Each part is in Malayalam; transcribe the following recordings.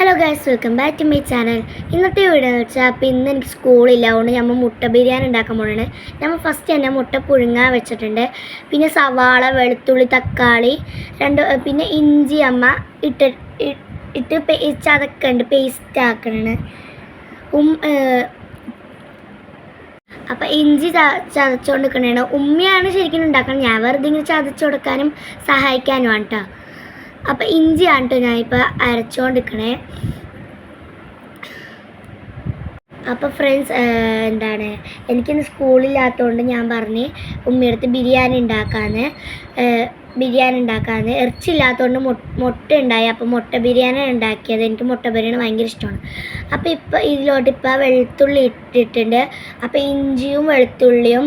Hello guys welcome back to my channel ഇന്നത്തെ വീഡിയോ എന്ന് വെച്ചാൽ അപ്പോൾ ഇന്ന് എനിക്ക് സ്കൂളില്ല അതുകൊണ്ട് നമ്മൾ മുട്ട ബിരിയാണി ഉണ്ടാക്കാൻ പോകണേ നമ്മൾ ഫസ്റ്റ് തന്നെ മുട്ട പുഴുങ്ങാൻ വെച്ചിട്ടുണ്ട്. പിന്നെ സവാള വെളുത്തുള്ളി തക്കാളി രണ്ട് പിന്നെ ഇഞ്ചി അമ്മ ഇട്ട് ഇട്ട് ഇട്ട് അതൊക്കെ ചതക്കുന്നുണ്ട് പേസ്റ്റ് ആക്കണേ ഉം അപ്പം ഇഞ്ചി ചതച്ചുകൊണ്ട് ഉമ്മയാണ് ശരിക്കും ഉണ്ടാക്കണം ഞാൻ വെറുതെ ഇങ്ങനെ ചതച്ചു കൊടുക്കാനും സഹായിക്കാനുമാണ് കേട്ടോ അപ്പം ഇഞ്ചിയാണ് കേട്ടോ ഞാനിപ്പോൾ അരച്ചുകൊണ്ടിരിക്കണേ അപ്പോൾ ഫ്രണ്ട്സ് എന്താണ് എനിക്കിന്ന് സ്കൂളില്ലാത്തതുകൊണ്ട് ഞാൻ പറഞ്ഞ് ഉമ്മയടുത്ത് ബിരിയാണി ഉണ്ടാക്കാന്ന് ബിരിയാണി ഉണ്ടാക്കാന്ന്. ഇറച്ചില്ലാത്തതുകൊണ്ട് മുട്ട ഉണ്ടായി. അപ്പോൾ മുട്ട ബിരിയാണി ഉണ്ടാക്കിയത്. എനിക്ക് മുട്ട ബിരിയാണി ഭയങ്കര ഇഷ്ടമാണ്. അപ്പോൾ ഇപ്പോൾ ഇതിലോട്ട് ഇപ്പോൾ വെളുത്തുള്ളി ഇട്ടിട്ടുണ്ട്. അപ്പോൾ ഇഞ്ചിയും വെളുത്തുള്ളിയും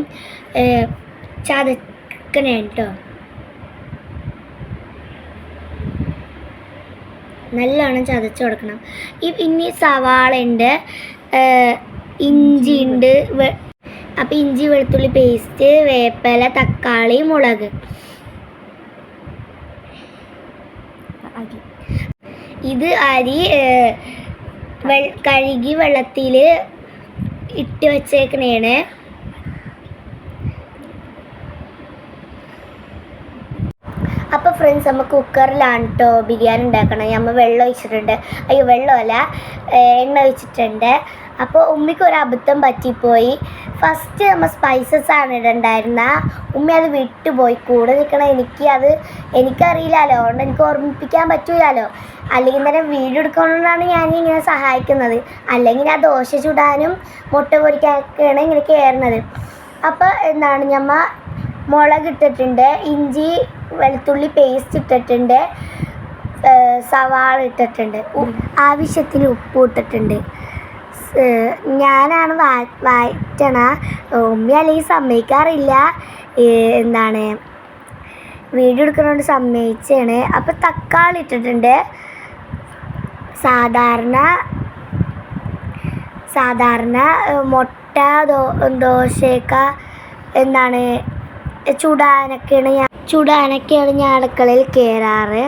ചതക്കണേ കേട്ടോ നല്ലോണം ചതച്ച് കൊടുക്കണം. ഈ ഇനി സവാള ഉണ്ട് ഇഞ്ചി ഉണ്ട് അപ്പം ഇഞ്ചി വെളുത്തുള്ളി പേസ്റ്റ് വേപ്പില തക്കാളി മുളക്. ഇത് അരി കഴുകി വെള്ളത്തിൽ ഇട്ട് വെച്ചേക്കണേണ്. ഫ്രണ്ട്സ് നമ്മൾ കുക്കറിലാണ് കേട്ടോ ബിരിയാണി ഉണ്ടാക്കണം. നമ്മൾ വെള്ളം ഒഴിച്ചിട്ടുണ്ട്. അയ്യോ വെള്ളമല്ല. എണ്ണ ഒഴിച്ചിട്ടുണ്ട്. അപ്പോൾ ഉമ്മിക്ക് ഒരു അബദ്ധം പറ്റിപ്പോയി. ഫസ്റ്റ് നമ്മൾ സ്പൈസസ് ആണ് ഇടണ്ടായിരുന്ന. ഉമ്മി അത് വിട്ടുപോയി. കൂടെ നിൽക്കണ എനിക്ക് അത് എനിക്കറിയില്ലല്ലോ അതുകൊണ്ട് എനിക്ക് ഓർമ്മിപ്പിക്കാൻ പറ്റൂലല്ലോ അല്ലെങ്കിൽ തന്നെ വീഡിയോ എടുക്കുന്നതുകൊണ്ടാണ് ഞാൻ ഇങ്ങനെ സഹായിക്കുന്നത്. അല്ലെങ്കിൽ ആ ദോശ ചുടാനും മുട്ട പൊരിക്കാനൊക്കെയാണ് ഇങ്ങനെ കയറുന്നത്. അപ്പോൾ എന്താണ്? ഞമ്മ മുളക് ഇട്ടിട്ടുണ്ട്. ഇഞ്ചി വെളുത്തുള്ളി പേസ്റ്റ് ഇട്ടിട്ടുണ്ട്. സവാള ഇട്ടിട്ടുണ്ട്. ആവശ്യത്തിന് ഉപ്പ് ഇട്ടിട്ടുണ്ട്. ഞാനാണ് വാ വായിറ്റണ ഉമ്മി അല്ലെങ്കിൽ സമ്മതിക്കാറില്ല. എന്താണ്? വീഡിയോ എടുക്കുന്നതുകൊണ്ട് സമ്മതിച്ചാണ്. അപ്പോൾ തക്കാളി ഇട്ടിട്ടുണ്ട്. സാധാരണ സാധാരണ മുട്ട ദോ ദോശയൊക്കെ എന്താണ് ചൂടാനൊക്കെയാണ് ഞാൻ ചുടാനൊക്കെയാണ് ഞാൻ അടുക്കളയിൽ കയറാറ്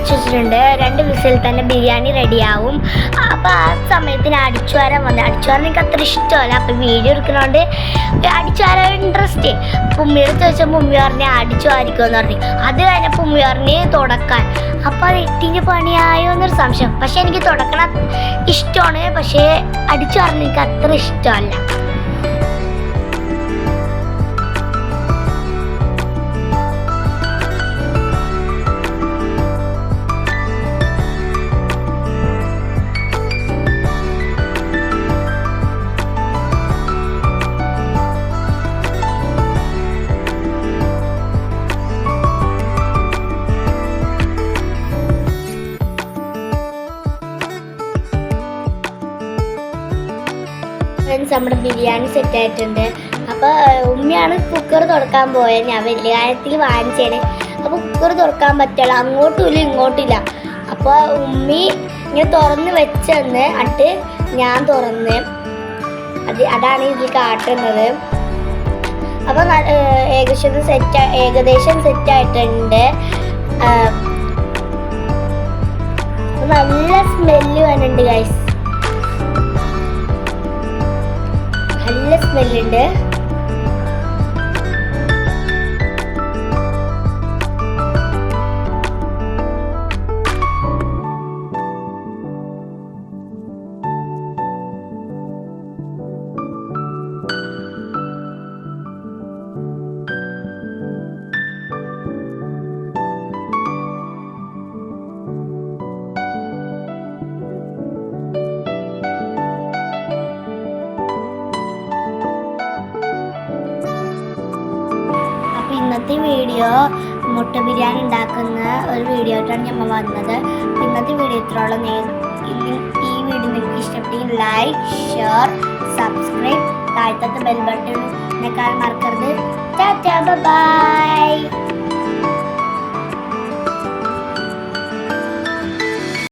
അടച്ചു വെച്ചിട്ടുണ്ട്. രണ്ട് വിസിൽ തന്നെ ബിരിയാണി റെഡിയാവും. അപ്പോൾ ആ സമയത്തിന് അടിച്ചു വരാൻ വന്നത് അടിച്ചു വരാൻ എനിക്ക് അത്ര ഇഷ്ടമല്ല. അപ്പോൾ വീഡിയോ എടുക്കുന്നതുകൊണ്ട് അടിച്ചു വരാൻ ഇൻട്രസ്റ്റ് അപ്പോൾ ചോദിച്ചാൽ പുമ്മി പറഞ്ഞ് അടിച്ചു വാരിക്കുമെന്ന് പറഞ്ഞു. അത് കഴിഞ്ഞപ്പോൾ ഉമ്മി പറഞ്ഞ് തുടക്കാൻ. അപ്പോൾ അത് എട്ടിന്റെ പണിയായോ എന്നൊരു സംശയം. പക്ഷേ എനിക്ക് തുടക്കണം ഇഷ്ടമാണ്. പക്ഷേ അടിച്ചു പറഞ്ഞ് എനിക്ക് അത്ര ഇഷ്ടമല്ല. ഫ്രണ്ട്സ് നമ്മുടെ ബിരിയാണി സെറ്റ് ആയിട്ടുണ്ട് അപ്പോൾ ഉമ്മയാണ് കുക്കർ തുറക്കാൻ പോയത്. ഞാൻ വലിയ കാര്യത്തിൽ വാങ്ങിച്ചേനെ. അപ്പോൾ കുക്കർ തുറക്കാൻ പറ്റില്ല അങ്ങോട്ടും ഇല്ല ഇങ്ങോട്ടില്ല അപ്പോൾ ഉമ്മി ഇങ്ങനെ തുറന്ന് വെച്ചെന്ന് അട്ട് ഞാൻ തുറന്ന് അത് അതാണ് ഇതിൽ കാട്ടുന്നത്. അപ്പോൾ ഏകദേശം സെറ്റ് ഏകദേശം സെറ്റ് ആയിട്ടുണ്ട്. നല്ല സ്മെല്ല് വരുന്നുണ്ട് ഗൈസ് നല്ല സ്മെല്ലുണ്ട് ഇന്നത്തെ വീഡിയോ മുട്ട ബിരിയാണി ഉണ്ടാക്കുന്ന ഒരു വീഡിയോ ആയിട്ടാണ് ഞമ്മ വന്നത്. ഇന്നത്തെ വീഡിയോ ഇത്രയോളം ഈ വീഡിയോ നിങ്ങൾക്ക് ഇഷ്ടപ്പെട്ടെങ്കിൽ ലൈക്ക് ഷെയർ സബ്സ്ക്രൈബ് താഴ്ത്തത്തെ ബെൽ ബട്ടൺ എന്നെക്കാൾ മറക്കരുത്. Tata bye